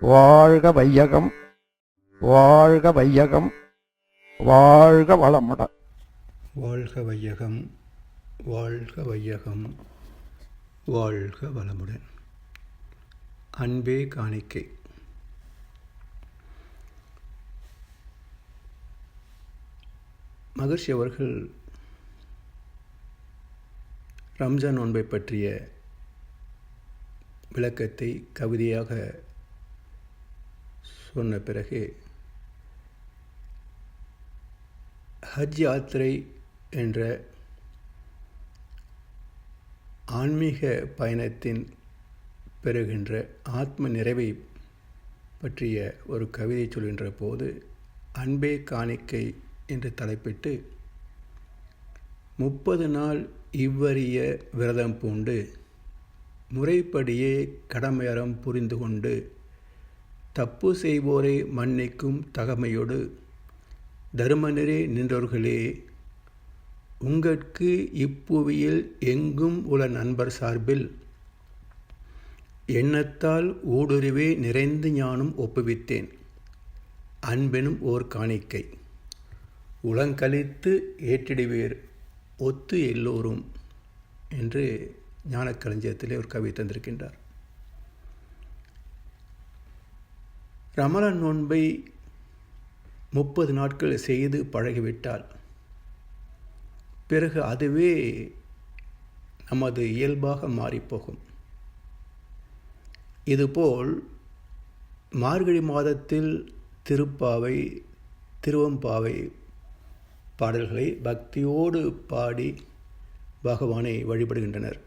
வாழ்க வையகம் வாழ்க வையகம் வாழ்க வளமுடன் வாழ்க வையகம் வாழ்க வையகம் வாழ்க வளமுடன். அன்பே காணிக்கை. மகர்ஷி அவர்கள் ரம்ஜான் நோன்பை பற்றிய விளக்கத்தை கவிதையாக சொன்ன பிறகு ஹஜ் யாத்திரை என்ற ஆன்மீக பயணத்தின் பெறுகின்ற ஆத்ம நிறைவை பற்றிய ஒரு கவிதை சொல்கின்ற போது அன்பே காணிக்கை என்று தலைப்பிட்டு முப்பது நாள் இவ்வறிய விரதம் பூண்டு முறைப்படியே கடமையறம் புரிந்து கொண்டு தப்பு செய்வோரை மன்னிக்கும் தகமையோடு. தருமனரே நின்றவர்களே உங்கட்கு இப்புவியில் எங்கும் உள்ள நண்பர் சார்பில். எண்ணத்தால் ஊடுருவே நிறைந்து ஞானம் ஒப்புவித்தேன். அன்பெனும் ஓர் காணிக்கை. உளங்கழித்து ஏற்றிடுவீர் ஒத்து எல்லோரும் என்று ஞானக்களஞ்சியத்திலே ஒரு கவி தந்திருக்கின்றார். ரமலான் நோன்பை முப்பது நாட்கள் செய்து பழகிவிட்டால் பிறகு அதுவே நமது இயல்பாக மாறிப்போகும். இதுபோல் மார்கழி மாதத்தில் திருப்பாவை திருவம்பாவை பாடல்களை பக்தியோடு பாடி பகவானை வழிபடுகின்றனர்.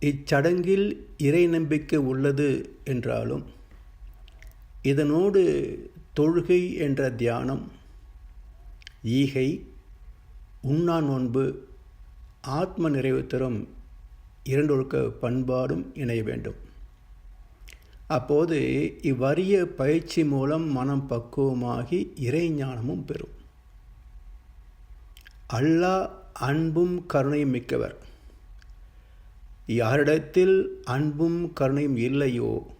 இச்சடங்கில் இறை நம்பிக்கை உள்ளது என்றாலும் இதனோடு தொழுகை என்ற தியானம் ஈகை உண்ணா நோன்பு ஆத்ம நிறைவு தரும் இரண்டொழுக்க பண்பாடும் இணைய வேண்டும். அப்போது இவ்வறிய பயிற்சி மூலம் மனம் பக்குவமாகி இறைஞானமும் பெறும். அல்லாஹ் அன்பும் கருணையும் மிக்கவர். யாரிடத்தில் அன்பும் கருணையும் இல்லையோ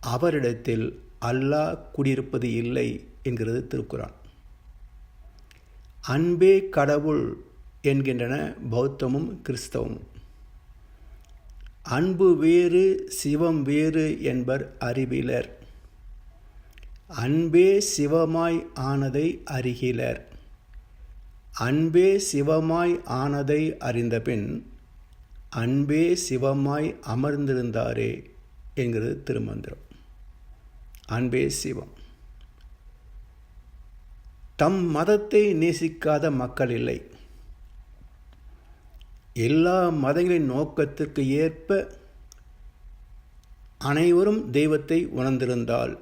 அவரிடத்தில் அல்லாஹ் குடியிருப்பது இல்லை என்கிறது திருக்குறான். அன்பே கடவுள் என்கின்றன பௌத்தமும் கிறிஸ்தவமும். அன்பு வேறு சிவம் வேறு என்பர் அறிவிலர். அன்பே சிவமாய் ஆனதை அறிகிலர். அன்பே சிவமாய் ஆனதை அறிந்தபின் அன்பே சிவமாய் அமர்ந்திருந்தாரே என்கிறது திருமந்திரம். அன்பே சிவம். தம் மதத்தை நேசிக்காத மக்கள் இல்லை. எல்லா மதங்களின் நோக்கத்திற்கு ஏற்ப அனைவரும் தெய்வத்தை உணர்ந்திருந்தால்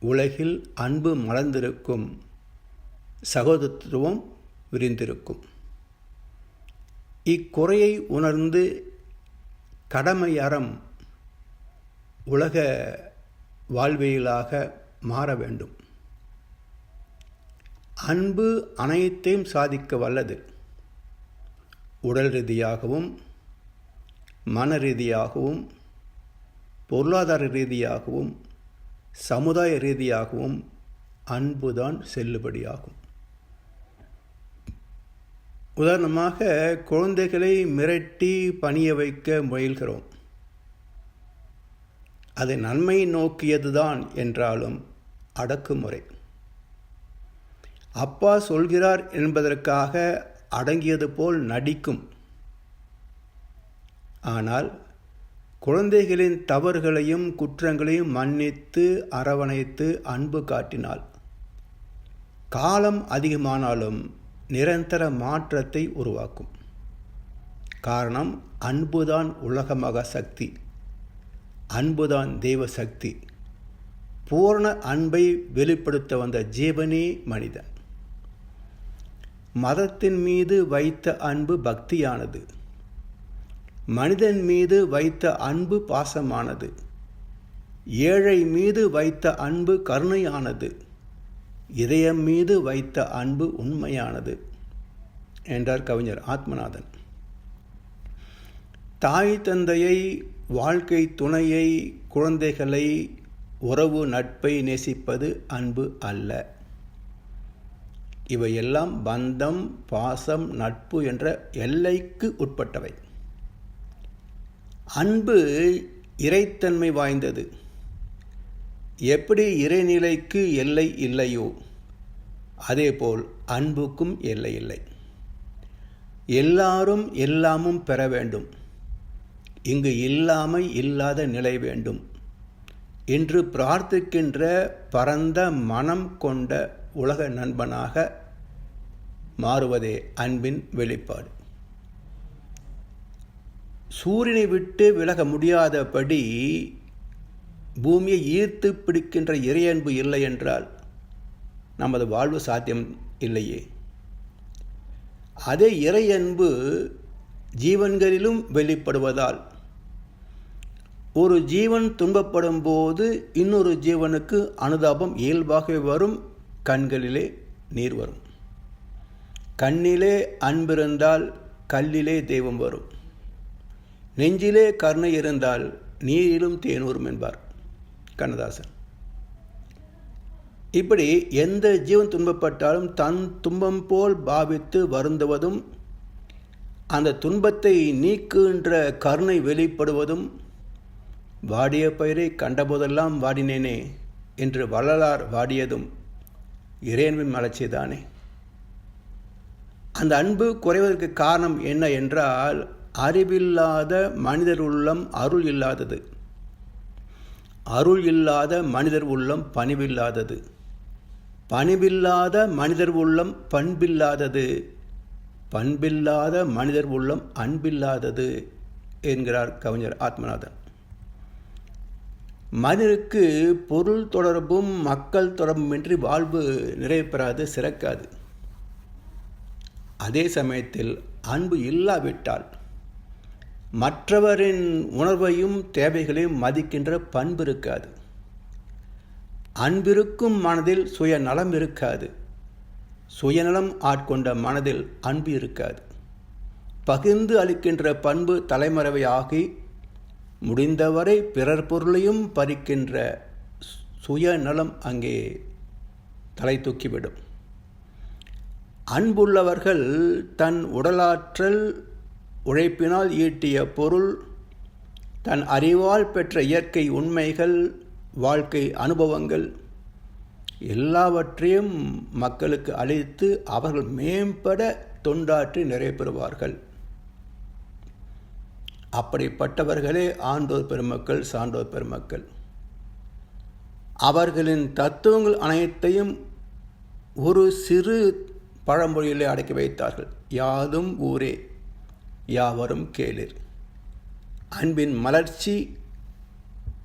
உலகில் அன்பு மலர்ந்திருக்கும் சகோதரத்துவம் விரிந்திருக்கும். இக்குறையை உணர்ந்து கடமை அறம் உலக வாழ்வியலாக மாற வேண்டும். அன்பு அனைத்தையும் சாதிக்க வல்லது. உடல் ரீதியாகவும் மன ரீதியாகவும் பொருளாதார ரீதியாகவும் சமுதாய ரீதியாகவும் அன்புதான் செல்லுபடியாகும். உதாரணமாக குழந்தைகளை மிரட்டி பணிய வைக்க முயல்கிறோம். அது நன்மை நோக்கியதுதான் என்றாலும் அடக்குமுறை. அப்பா சொல்கிறார் என்பதற்காக அடங்கியது போல் நடிக்கும். ஆனால் குழந்தைகளின் தவறுகளையும் குற்றங்களையும் மன்னித்து அரவணைத்து அன்பு காட்டினாள். காலம் அதிகமானாலும் நிரந்தர மாற்றத்தை உருவாக்கும். காரணம் அன்புதான் உலகமாக சக்தி. அன்புதான் தெய்வ சக்தி பூர்ண அன்பை வெளிப்படுத்த வந்த ஜீவனே மனிதன். மதத்தின் மீது வைத்த அன்பு பக்தியானது. மனிதன் மீது வைத்த அன்பு பாசமானது. ஏழை மீது வைத்த அன்பு கருணையானது. இதயம் மீது வைத்த அன்பு உண்மையானது என்றார் கவிஞர் ஆத்மநாதன். தாய் தந்தையை வாழ்க்கை துணையை குழந்தைகளை உறவு நட்பை நேசிப்பது அன்பு அல்ல. இவையெல்லாம் பந்தம் பாசம் நட்பு என்ற எல்லைக்கு உட்பட்டவை. அன்பு இறைத்தன்மை வாய்ந்தது. எப்படி இறைநிலைக்கு எல்லை இல்லையோ அதேபோல் அன்புக்கும் எல்லை இல்லை. எல்லாரும் எல்லாமும் பெற வேண்டும். இங்கு இல்லாமை இல்லாத நிலை வேண்டும். என்று பிரார்த்திக்கின்ற பரந்த மனம் கொண்ட உலக நண்பனாக மாறுவதே அன்பின் வெளிப்பாடு. சூரியனை விட்டு விலக முடியாதபடி பூமியை ஈர்த்து பிடிக்கின்ற இறையன்பு இல்லை என்றால் நமது வாழ்வு சாத்தியம் இல்லையே. அதே இறையன்பு ஜீவன்களிலும் வெளிப்படுவதால் ஒரு ஜீவன் துன்பப்படும் போது இன்னொரு ஜீவனுக்கு அனுதாபம் இயல்பாகவே வரும். கண்களிலே நீர் வரும். கண்ணிலே அன்பிருந்தால் கல்லிலே தெய்வம் வரும். நெஞ்சிலே கருணை இருந்தால் நீரிலும் தேனூரும் என்பார் கண்ணதாசன். இப்படி எந்த ஜீவன் துன்பப்பட்டாலும் தன் துன்பம் போல் பாவித்து வருந்துவதும் அந்த துன்பத்தை நீக்குகின்ற கருணை வெளிப்படுவதும் வாடிய பயிரை கண்டபோதெல்லாம் வாடினேனே என்று வள்ளலார் வாடியதும் இறைவனின் மலர்ச்சிதானே. அந்த அன்பு குறைவதற்கு காரணம் என்ன என்றால் அறிவில்லாத மனிதர் உள்ளம் அருள் இல்லாதது. அருள் இல்லாத மனிதர் உள்ளம் பணிவில்லாதது. பணிவில்லாத மனிதர் உள்ளம் பண்பில்லாதது. பண்பில்லாத மனிதர் உள்ளம் அன்பில்லாதது என்கிறார் கவிஞர் ஆத்மநாதன். மனிதருக்கு பொருள் தொடர்பும் மக்கள் தொடர்புமின்றி வாழ்வு நிறைவு பெறாது சிறக்காது. அதே சமயத்தில் அன்பு இல்லாவிட்டால் மற்றவரின் உணர்வையும் தேவைகளையும் மதிக்கின்ற பண்பு இருக்காது. அன்பிருக்கும் மனதில் சுயநலம் இருக்காது. சுயநலம் ஆட்கொண்ட மனதில் அன்பு இருக்காது. பகிர்ந்து அளிக்கின்ற பண்பு தலைமறைவையாகி முடிந்தவரை பிறர் பொருளையும் பறிக்கின்ற சுயநலம் அங்கே தலை தூக்கிவிடும். அன்புள்ளவர்கள் தன் உடலாற்றல் உழைப்பினால் ஈட்டிய பொருள் தன் அறிவால் பெற்ற இயற்கை உண்மைகள் வாழ்க்கை அனுபவங்கள் எல்லாவற்றையும் மக்களுக்கு அளித்து அவர்கள் மேம்பட தொண்டாற்றி நிறைவேறுவார்கள் அப்படிப்பட்டவர்களே ஆண்டோர் பெருமக்கள் சான்றோர் பெருமக்கள். அவர்களின் தத்துவங்கள் அனைத்தையும் ஒரு சிறு பழமொழியிலே அடக்கி வைத்தார்கள். யாதும் ஊரே யாவரும் கேளிர். அன்பின் மலர்ச்சி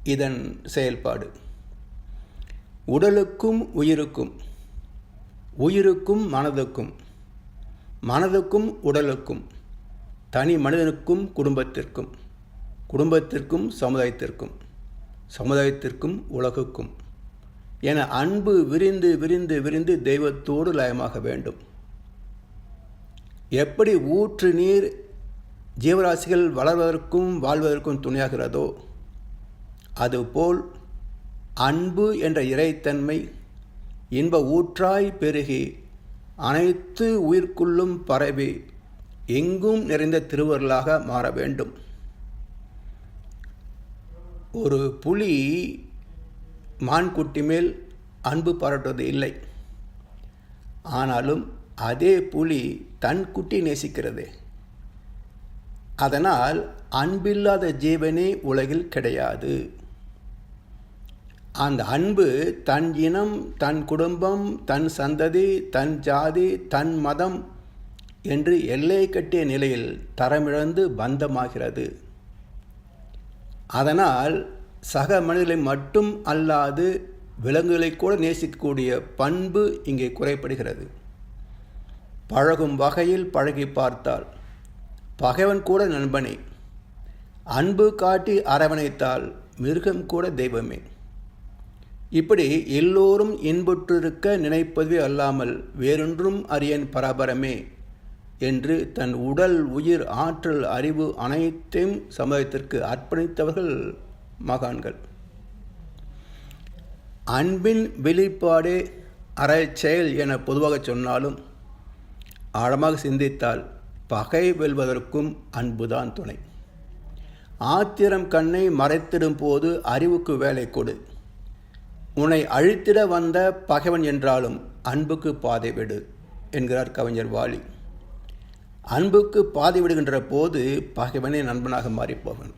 இதன் செயல்பாடு. உடலுக்கும் உயிருக்கும் உயிருக்கும் மனதுக்கும் மனதுக்கும் உடலுக்கும் தனி மனிதனுக்கும் குடும்பத்திற்கும் குடும்பத்திற்கும் சமுதாயத்திற்கும் சமுதாயத்திற்கும் உலகுக்கும் என அன்பு விரிந்து விரிந்து விரிந்து தெய்வத்தோடு லயமாக வேண்டும். எப்படி ஊற்று நீர் ஜீவராசிகள் வளர்வதற்கும் வாழ்வதற்கும் துணையாகிறதோ அதுபோல் அன்பு என்ற இறைத்தன்மை இன்ப ஊற்றாய் பெருகி அனைத்து உயிர்க்குள்ளும் பரவி எங்கும் நிறைந்த திருவருளாக மாற வேண்டும். ஒரு புலி மான்குட்டி மேல் அன்பு பாராட்டுவது இல்லை. ஆனாலும் அதே புலி தன் குட்டி நேசிக்கிறதே. அதனால் அன்பில்லாத ஜீவனே உலகில் கிடையாது. அந்த அன்பு தன் இனம் தன் குடும்பம் தன் சந்ததி தன் ஜாதி தன் மதம் என்று எல்லை கட்டிய நிலையில் தரமிழந்து பந்தமாகிறது. அதனால் சக மனிதர்களை மட்டும் அல்லாது விலங்குகளை கூட நேசிக்கக்கூடிய பண்பு இங்கே குறைப்படுகிறது. பழகும் வகையில் பழகி பார்த்தால் பகைவன் கூட நண்பனே அன்பு காட்டி அரவணைத்தால் மிருகம் கூட தெய்வமே. இப்படி எல்லோரும் இன்புற்றிருக்க நினைப்பதுவே அல்லாமல் வேறொன்றும் அறியன் பராபரமே. என்று தன் உடல் உயிர் ஆற்றல் அறிவு அனைத்தையும் சமூகத்திற்கு அர்ப்பணித்தவர்கள் மகான்கள். அன்பின் வெளிப்பாடே அறச்செயல் என பொதுவாக சொன்னாலும் ஆழமாக சிந்தித்தால் பகை வெல்வதற்கும் அன்புதான் துணை. ஆத்திரம் கண்ணை மறைத்திடும் போது அறிவுக்கு வேலை கொடு. உன்னை அழித்திட வந்த பகைவன் என்றாலும் அன்புக்கு பாதை விடு என்கிறார் கவிஞர் வாலி. அன்புக்கு பாதி விடுகின்ற போது பகைவனே நண்பனாக மாறிப்போவன்.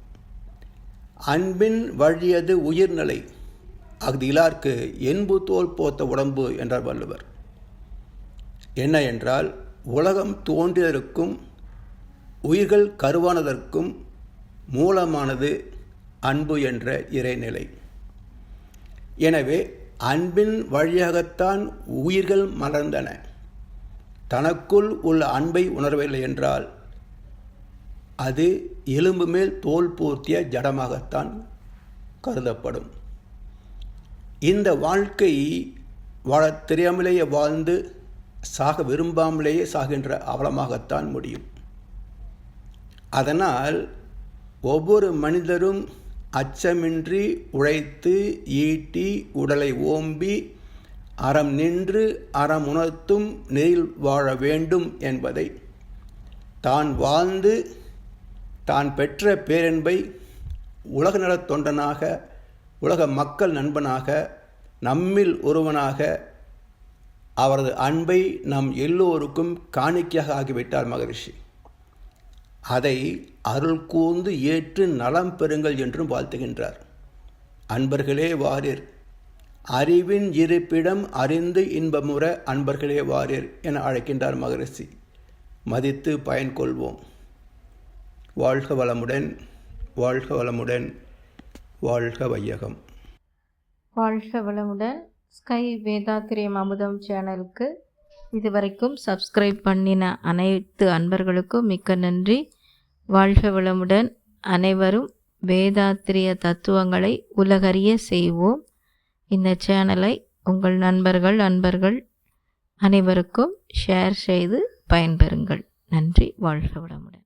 அன்பின் வழியது உயிர்நிலை. அஃது இலார்க்கு என்பு தோல் போத்த உடம்பு என்றார் வள்ளுவர். என்ன என்றால் உலகம் தோன்றியதற்கும் உயிர்கள் கருவானதற்கும் மூலமானது அன்பு என்ற இறைநிலை. எனவே அன்பின் வழியாகத்தான் உயிர்கள் மலர்ந்தன. தனக்குள் உள்ள அன்பை உணரவில்லை என்றால் அது எலும்பு மேல் தோல் போர்த்திய ஜடமாகத்தான் கருதப்படும். இந்த வாழ்க்கை வாழத் தெரியாமலேயே வாழ்ந்து சாக விரும்பாமலேயே சாகின்ற அவலமாகத்தான் முடியும். அதனால் ஒவ்வொரு மனிதரும் அச்சமின்றி உழைத்து ஈட்டி உடலை ஓம்பி அறம் நின்று அறம் உணர்த்தும் நெறில் வாழ வேண்டும் என்பதை. தான் வாழ்ந்து தான் பெற்ற பேரன்பை உலக நலத் தொண்டனாக உலக மக்கள் நண்பனாக நம்மில் ஒருவனாக அவரது அன்பை நம் எல்லோருக்கும் காணிக்கையாக ஆகிவிட்டார் மகரிஷி. அதை அருள் கூர்ந்து ஏற்று நலம் பெறுங்கள் என்றும் வாழ்த்துகின்றார். அன்பர்களே வாரீர் அறிவின் இருப்பிடம் அறிந்து இன்பமுற அன்பர்களே வாரியர் என அழைக்கின்றார் மகரிஷி. மதித்து பயன் கொள்வோம். வாழ்க வளமுடன் வாழ்க வளமுடன் வாழ்க வையகம். வாழ்க வளமுடன் ஸ்கை வேதாத்திரியம் அமுதம் சேனலுக்கு இதுவரைக்கும் சப்ஸ்கிரைப் பண்ணின அனைத்து அன்பர்களுக்கும் மிக்க நன்றி. வாழ்க வளமுடன் அனைவரும் வேதாத்திரிய தத்துவங்களை உலகறிய செய்வோம். இந்த சேனலை உங்கள் நண்பர்கள் அன்பர்கள் அனைவருக்கும் ஷேர் செய்து பயன்பெறுங்கள். நன்றி. வாழ்க வளமுடன்.